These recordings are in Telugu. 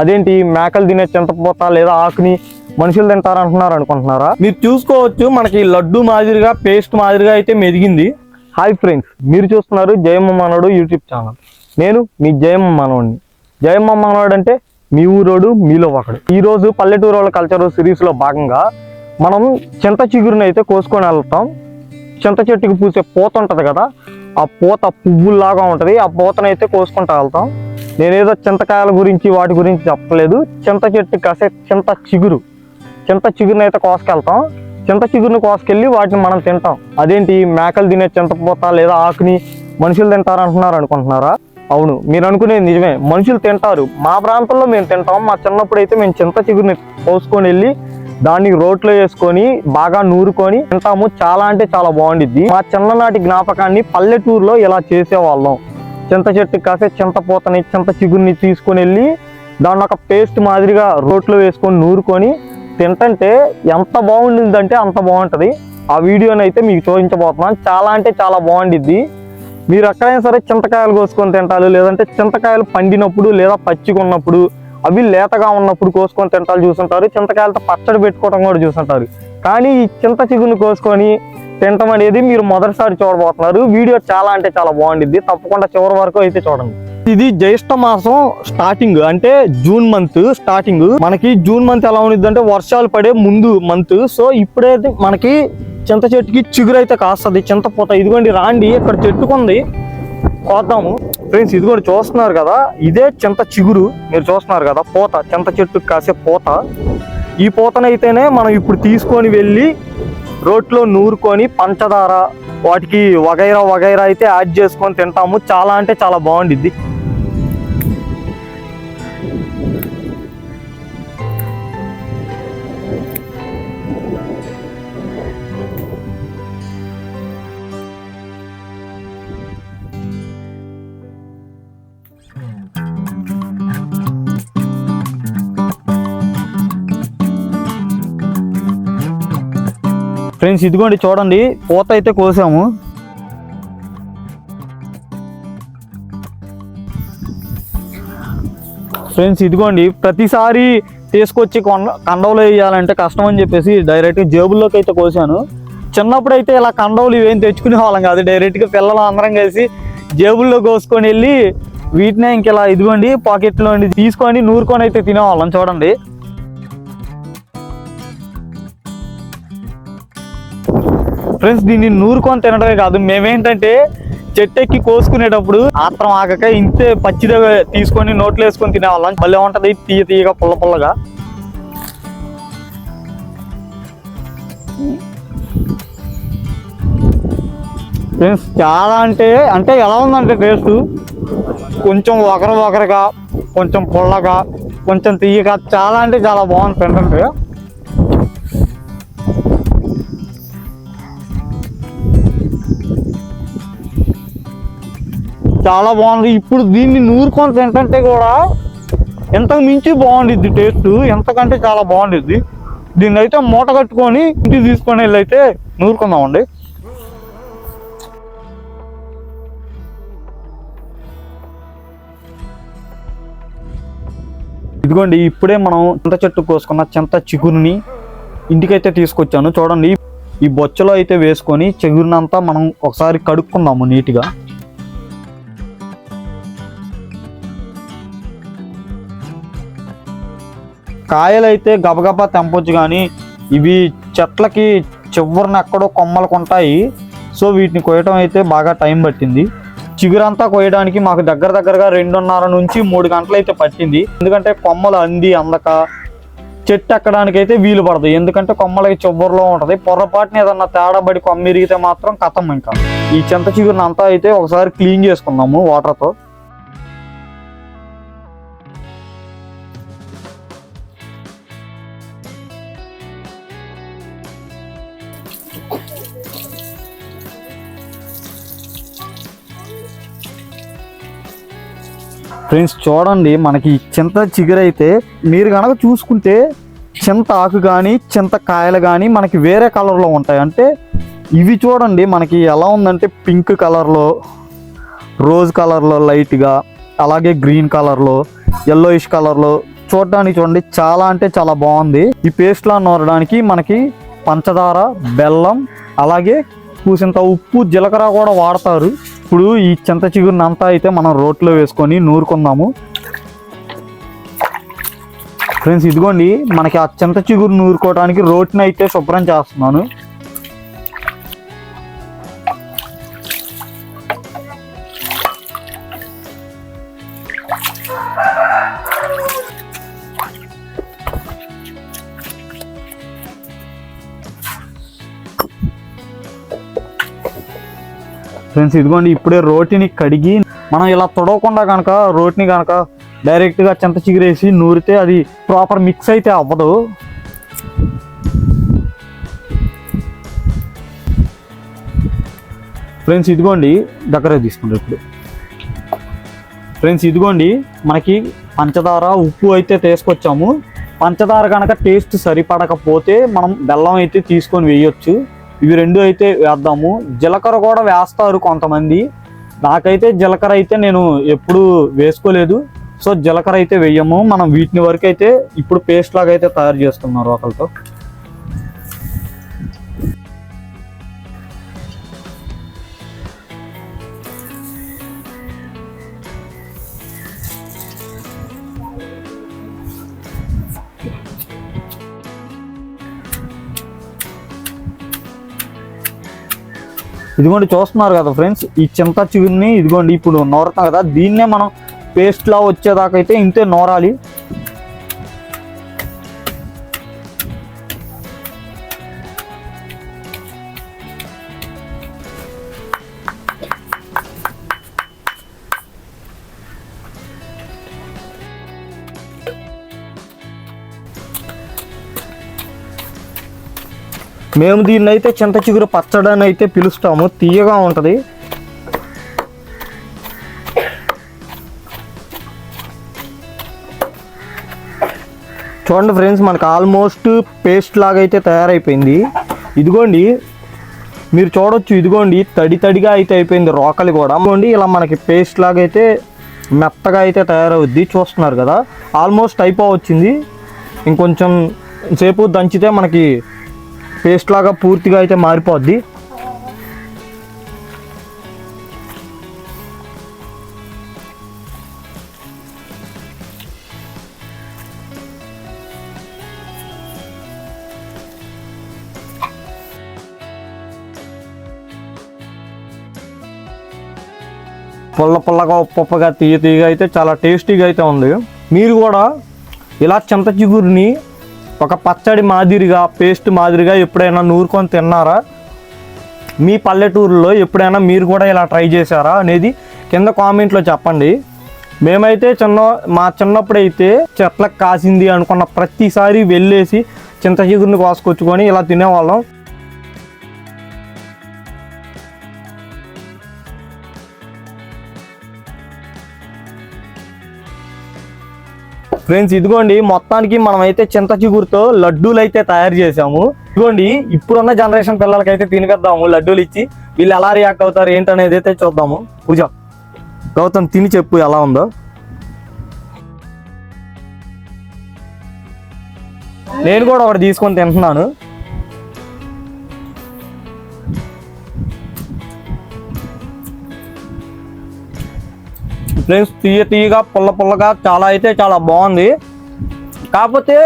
అదేంటి మేకలు తినే చింతపోత లేదా ఆకుని మనుషులు తింటారంటున్నారు అనుకుంటున్నారా? మీరు చూసుకోవచ్చు మనకి లడ్డు మాదిరిగా పేస్ట్ మాదిరిగా అయితే మెదిగింది. హాయ్ ఫ్రెండ్స్ మీరు చూస్తున్నారు జయమ్మ మనోడు యూట్యూబ్ ఛానల్. నేను మీ జయమ్మ మనోడిని. జయమ్మ మనోడు అంటే మీ ఊరోడు మీలో ఒకడు. ఈ రోజు పల్లెటూరు వాళ్ళ కల్చర్ సిరీస్లో భాగంగా మనం చింత చిగురుని అయితే కోసుకొని వెళ్తాం. చింత చెట్టుకి పూసే పూత ఉంటది కదా ఆ పూత పువ్వుల్లాగా ఉంటది. ఆ పూతను అయితే కోసుకుంటా వెళ్తాం. నేనేదో చింతకాయల గురించి వాటి గురించి చెప్పలేదు. చింత చెట్టు కసే చింత చిగురు. చింత చిగురుని అయితే కోసుకెళ్తాం. చింత చిగురుని కోసుకెళ్ళి వాటిని మనం తింటాం. అదేంటి? మేకలు తినే చింతపూత లేదా ఆకుని మనుషులు తింటారంటున్నారు అనుకుంటున్నారా? అవును మీరు అనుకునేది నిజమే. మనుషులు తింటారు. మా ప్రాంతంలో మేము తింటాం. మా చిన్నప్పుడు అయితే మేము చింత చిగురుని కోసుకొని వెళ్ళి దాన్ని రోట్లో వేసుకొని బాగా నూరుకొని తింటాము. చాలా అంటే చాలా బాగుండిద్ది. మా చిన్ననాటి జ్ఞాపకాన్ని పల్లెటూరులో ఇలా చేసేవాళ్ళం. చింత చెట్టు కాసే చింతపూతని చింత చిగురిని తీసుకొని వెళ్ళి దాన్ని ఒక పేస్ట్ మాదిరిగా రోట్లో వేసుకొని నూరుకొని తింటంటే ఎంత బాగుండిందంటే అంత బాగుంటుంది. ఆ వీడియోని అయితే మీకు చూపించబోతున్నాను. చాలా అంటే చాలా బాగుండిద్ది. మీరు ఎక్కడైనా సరే చింతకాయలు కోసుకొని తింటారు లేదంటే చింతకాయలు పండినప్పుడు లేదా పచ్చిగా ఉన్నప్పుడు అవి లేతగా ఉన్నప్పుడు కోసుకొని తింటారు చూసుంటారు. చింతకాయలతో పచ్చడి పెట్టుకోవడం కూడా చూసుంటారు. కానీ ఈ చింత చిగురుని కోసుకొని తినటం అనేది మీరు మొదటిసారి చూడబోతున్నారు. వీడియో చాలా అంటే చాలా బాగుండిద్ది. తప్పకుండా చివరి వరకు అయితే చూడండి. ఇది జ్యేష్ఠ మాసం స్టార్టింగ్ అంటే జూన్ మంత్ స్టార్టింగ్. మనకి జూన్ మంత్ ఎలా ఉండిద్ది అంటే వర్షాలు పడే ముందు మంత్. సో ఇప్పుడైతే మనకి చింత చెట్టుకి చిగురు అయితే కాస్తుంది. చింతపోత. ఇదిగోండి రాండి ఇక్కడ చెట్టుకుంది కోద్దాము. ఫ్రెండ్స్ ఇది కూడా చూస్తున్నారు కదా? ఇదే చింత చిగురు. మీరు చూస్తున్నారు కదా? పూత. చింత చెట్టుకు కాసే పూత. ఈ పూతనైతేనే మనం ఇప్పుడు తీసుకొని వెళ్ళి రోట్లో నూరుకొని పంచదార వాటికి వగైరా వగైరా అయితే యాడ్ చేసుకొని తింటాము. చాలా అంటే చాలా బాగుండిద్ది. ఫ్రెండ్స్ ఇదిగోండి చూడండి పూత అయితే కోసాము. ఫ్రెండ్స్ ఇదిగోండి ప్రతిసారి తీసుకొచ్చి కొండ కండవలు వేయాలంటే కష్టం అని చెప్పేసి డైరెక్ట్గా జేబుల్లోకి అయితే కోసాను. చిన్నప్పుడు అయితే ఇలా కండవలు ఇవేం తెచ్చుకునే వాళ్ళం కాదు డైరెక్ట్గా పిల్లలు అందరం కలిసి జేబుల్లో కోసుకొని వెళ్ళి వీటినే ఇంక ఇలా ఇదిగోండి పాకెట్లో తీసుకొని నూరుకొని అయితే తినేవాళ్ళం చూడండి. ఫ్రెండ్స్ దీన్ని నూరుకొని తినడమే కాదు. మేమేంటంటే చెట్టు ఎక్కి కోసుకునేటప్పుడు ఆత్రం ఆగక ఇంతే పచ్చిదే తీసుకొని నోట్లో వేసుకొని తినేవాళ్ళం. భలే ఉంటుంది తీయ తీయగా పుల్ల పుల్లగా. ఫ్రెండ్స్ చాలా అంటే అంటే ఎలా ఉందంటే టేస్ట్? కొంచెం ఒకరు ఒకరుగా కొంచెం పుల్లగా కొంచెం తీయగా చాలా అంటే చాలా బాగుంది తింటుంటే చాలా బాగుంది. ఇప్పుడు దీన్ని నూరుకొని తింటే కూడా ఎంతకు మించి బాగుండిద్ది టేస్ట్. ఎంతకంటే చాలా బాగుండిద్ది. దీన్ని అయితే మూట కట్టుకొని ఇంటికి తీసుకొని వెళ్ళి అయితే నూరుకుందామండి. ఇదిగోండి ఇప్పుడే మనం చింత చెట్టు కోసుకున్న చింత చిగురుని ఇంటికైతే తీసుకొచ్చాను. చూడండి ఈ బొచ్చలో అయితే వేసుకొని చిగురునంతా మనం ఒకసారి కడుక్కుందాము నీట్గా. కాయలు అయితే గబగబా తెంపొచ్చు కానీ ఇవి చెట్లకి చివరిన ఎక్కడో కొమ్మలకు ఉంటాయి. సో వీటిని కోయటం అయితే బాగా టైం పట్టింది. చిగురంతా కోయడానికి మాకు దగ్గర దగ్గరగా రెండున్నర నుంచి మూడు గంటలు అయితే పట్టింది. ఎందుకంటే కొమ్మలు అంది అందక. చెట్టు ఎక్కడానికి అయితే వీలు పడదు. ఎందుకంటే కొమ్మలకి చివరిలో ఉంటుంది. పొరపాటున ఏదన్నా తేడా పడి కొమ్మ ఇరిగితే మాత్రం కథం ఇంకా. ఈ చింత చిగురుని అంతా అయితే ఒకసారి క్లీన్ చేసుకుందాము వాటర్తో. ఫ్రెండ్స్ చూడండి మనకి చింత చిగురైతే మీరు కనుక చూసుకుంటే చింత ఆకు కానీ చింత కాయలు కానీ మనకి వేరే కలర్లో ఉంటాయి. అంటే ఇవి చూడండి మనకి ఎలా ఉందంటే పింక్ కలర్లో రోజ్ కలర్లో లైట్గా అలాగే గ్రీన్ కలర్లో ఎల్లోయిష్ కలర్లో చూడడానికి చూడండి చాలా అంటే చాలా బాగుంది. ఈ పేస్ట్లా నూరడానికి మనకి పంచదార బెల్లం అలాగే కూసింత ఉప్పు జీలకర్ర కూడా వాడతారు. ఇప్పుడు ఈ చింత చిగురునంతా అయితే మనం రోట్లో వేసుకొని నూరుకుందాము. ఫ్రెండ్స్ ఇదిగోండి మనకి ఆ చింత చిగురు నూరుకోవడానికి రోటిని అయితే శుభ్రం చేస్తున్నాను. ఫ్రెండ్స్ ఇదిగోండి ఇప్పుడే రోటిని కడిగి మనం ఇలా తొడవకుండా కనుక రోటిని కనుక డైరెక్ట్గా చింత చిగురేసి నూరితే అది ప్రాపర్ మిక్స్ అయితే అవ్వదు. ఫ్రెండ్స్ ఇదిగోండి దగ్గర తీసుకుంటారు ఇప్పుడు. ఫ్రెండ్స్ ఇదిగోండి మనకి పంచదార ఉప్పు అయితే తీసుకొచ్చాము. పంచదార కనుక టేస్ట్ సరిపడకపోతే మనం బెల్లం అయితే తీసుకొని వేయొచ్చు. ఇవి రెండు అయితే వేద్దాము. జీలకర్ర కూడా వేస్తారు కొంతమంది. నాకైతే జీలకర్ర అయితే నేను ఎప్పుడు వేసుకోలేదు. సో జీలకర్ర అయితే వేయము. మనం వీటిని వరకు అయితే ఇప్పుడు పేస్ట్ లాగా అయితే తయారు చేస్తున్నారు ఒకరితో ఇదిగోండి చూస్తున్నారు కదా ఫ్రెండ్స్ ఈ చింత చిగురిని ఇదిగోండి ఇప్పుడు నోరుతాం కదా దీన్నే మనం పేస్ట్ లా ఇంతే నోరాలి. మేము దీన్ని అయితే చింత చిగురు పచ్చడని అయితే పిలుస్తాము. తీయగా ఉంటుంది. చూడండి ఫ్రెండ్స్ మనకు ఆల్మోస్ట్ పేస్ట్ లాగా అయితే తయారైపోయింది. ఇదిగోండి మీరు చూడొచ్చు ఇదిగోండి తడి తడిగా అయితే అయిపోయింది రోకలి కూడా. ఇదిగోండి ఇలా మనకి పేస్ట్ లాగా అయితే మెత్తగా అయితే తయారవుద్ది. చూస్తున్నారు కదా ఆల్మోస్ట్ అయిపోవచ్చింది. ఇంకొంచెం సేపు దంచితే మనకి పేస్ట్ లాగా పూర్తిగా అయితే మారిపోద్ది. పుల్ల పుల్లగా ఉప్పగా తీయ తీయగా అయితే చాలా టేస్టీగా అయితే ఉంది. మీరు కూడా ఇలా చింత చిగురిని ఒక పచ్చడి మాదిరిగా పేస్ట్ మాదిరిగా ఎప్పుడైనా నూరుకొని తిన్నారా? మీ పల్లెటూరులో ఎప్పుడైనా మీరు కూడా ఇలా ట్రై చేశారా అనేది కింద కామెంట్లో చెప్పండి. మేమైతే చిన్న మా చిన్నప్పుడైతే చెట్లకు కాసింది అనుకున్న ప్రతిసారి వెళ్ళేసి చింత చిగురిని కోసుకొచ్చుకొని ఇలా తినేవాళ్ళం. ఫ్రెండ్స్ ఇదిగోండి మొత్తానికి మనం అయితే చింత చిగురుతో లడ్డూలు అయితే తయారు చేసాము ఇదిగోండి ఇప్పుడున్న జనరేషన్ పిల్లలకి అయితే లడ్డూలు ఇచ్చి వీళ్ళు ఎలా రియాక్ట్ అవుతారు ఏంటనేది అయితే చూద్దాము. పూజ గౌతమ్ తిని చెప్పు ఎలా ఉందో. నేను కూడా ఒకటి తీసుకొని తింటున్నాను. ఫ్రెండ్స్ తీయ తీయగా పుల్ల పుల్లగా చాలా అయితే చాలా బాగుంది. కాకపోతే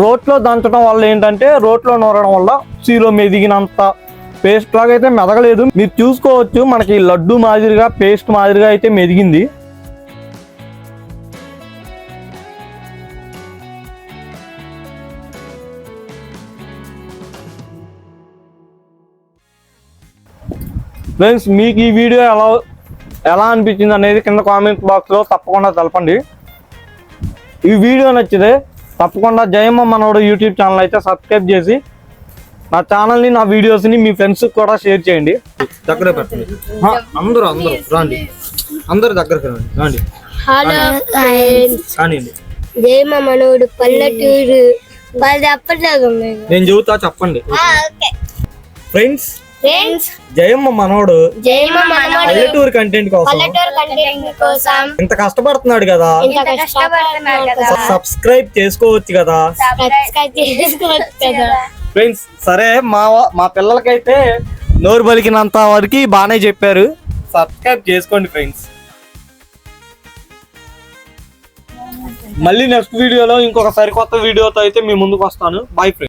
రోట్లో దంచడం వల్ల ఏంటంటే రోట్లో నూరడం వల్ల సీలో మెదిగినంత పేస్ట్ లాగా అయితే మెదగలేదు. మీరు చూసుకోవచ్చు మనకి లడ్డు మాదిరిగా పేస్ట్ మాదిరిగా అయితే మెదిగింది. ఫ్రెండ్స్ మీకు ఈ వీడియో ఎలా ఎలా అనిపించింది అనేది కింద కామెంట్ బాక్స్లో తప్పకుండా తెలపండి. ఈ వీడియో నచ్చితే తప్పకుండా జయమ్మ మనోడు యూట్యూబ్ ఛానల్ అయితే సబ్స్క్రైబ్ చేసి నా ఛానల్ని నా వీడియోస్ని మీ ఫ్రెండ్స్కి కూడా షేర్ చేయండి. దగ్గర పెట్టండి. అందరూ అందరూ రాండి. అందరు దగ్గరకు రండి రాండి. హలో ఫ్రెండ్స్ కానివ్వండి జయమ మనోడు పల్లెటూరు. నేను చెబుతా చెప్పండి. ఫ్రెండ్స్ ఫ్రెండ్స్ జయమ్మ మనోడు పల్లెటూరు కంటెంట్ కోసం. పల్లెటూరు కంటెంట్ కోసం. ఇంత కష్టపడుతున్నాడు కదా. ఇంత కష్టపడుతున్నారు కదా. సబ్స్క్రైబ్ చేసుకోవచ్చు కదా. సబ్స్క్రైబ్ చేసుకోవచ్చు కదా. ఫ్రెండ్స్ సరే మా మా పిల్లలకైతే నోరు పలికినంత వరకు బాగానే చెప్పారు. సబ్స్క్రైబ్ చేసుకోండి ఫ్రెండ్స్ మళ్ళీ నెక్స్ట్ వీడియోలో ఇంకొక సరికొత్త వీడియోతో అయితే మీ ముందుకు వస్తాను. Bye friends